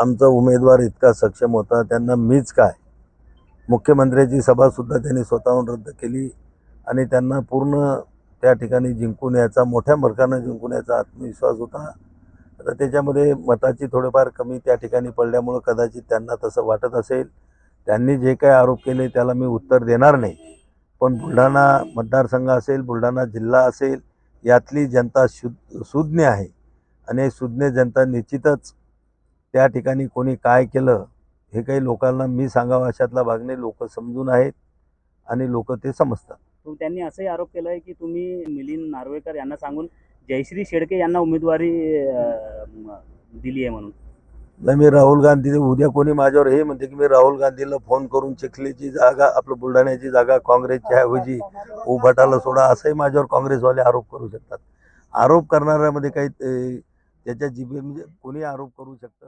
आमचा उमेदवार इतका सक्षम होता त्यांना मीच काय? मुख्यमंत्र्याची सभासुद्धा त्यांनी स्वतःहून रद्द केली आणि त्यांना पूर्ण त्या ठिकाणी जिंकून याचा मोठ्या मर्कानं जिंकून याचा आत्मविश्वास होता. आता त्याच्यामध्ये मताची थोडेफार कमी त्या ठिकाणी पडल्यामुळं कदाचित त्यांना तसं वाटत असेल. त्यांनी जे काही आरोप केले त्याला मी उत्तर देणार नाही. पण बुलढाणा मतदारसंघ असेल बुलढाणा जिल्हा असेल यातली जनता शुद्ध सुज्ञ आहे. आणि सुज्ञ जनता निश्चितच त्या ठिकाणी कोणी काय केलं हे काही लोकांना मी सांगावं अशातला भाग नाही लोक समजून आहेत आणि लोक ते समजतात. तो त्यांनी असंही आरोप केलाय की तुम्ही मिलिंद नार्वेकर यांना सांगून जयश्री शेडके यांना उमेदवारी दिली आहे म्हणून. नाही मी राहुल गांधी उद्या कोणी माझ्यावर हे म्हणते की मी राहुल गांधीला फोन करून चिखलीची जागा आपलं बुलढाण्याची जागा काँग्रेसच्या ऐवजी उभाटाला सोडा असंही माझ्यावर काँग्रेसवाले आरोप करू शकतात. आरोप करणाऱ्यामध्ये काही त्याच्या जिभे म्हणजे कोणी आरोप करू शकतं?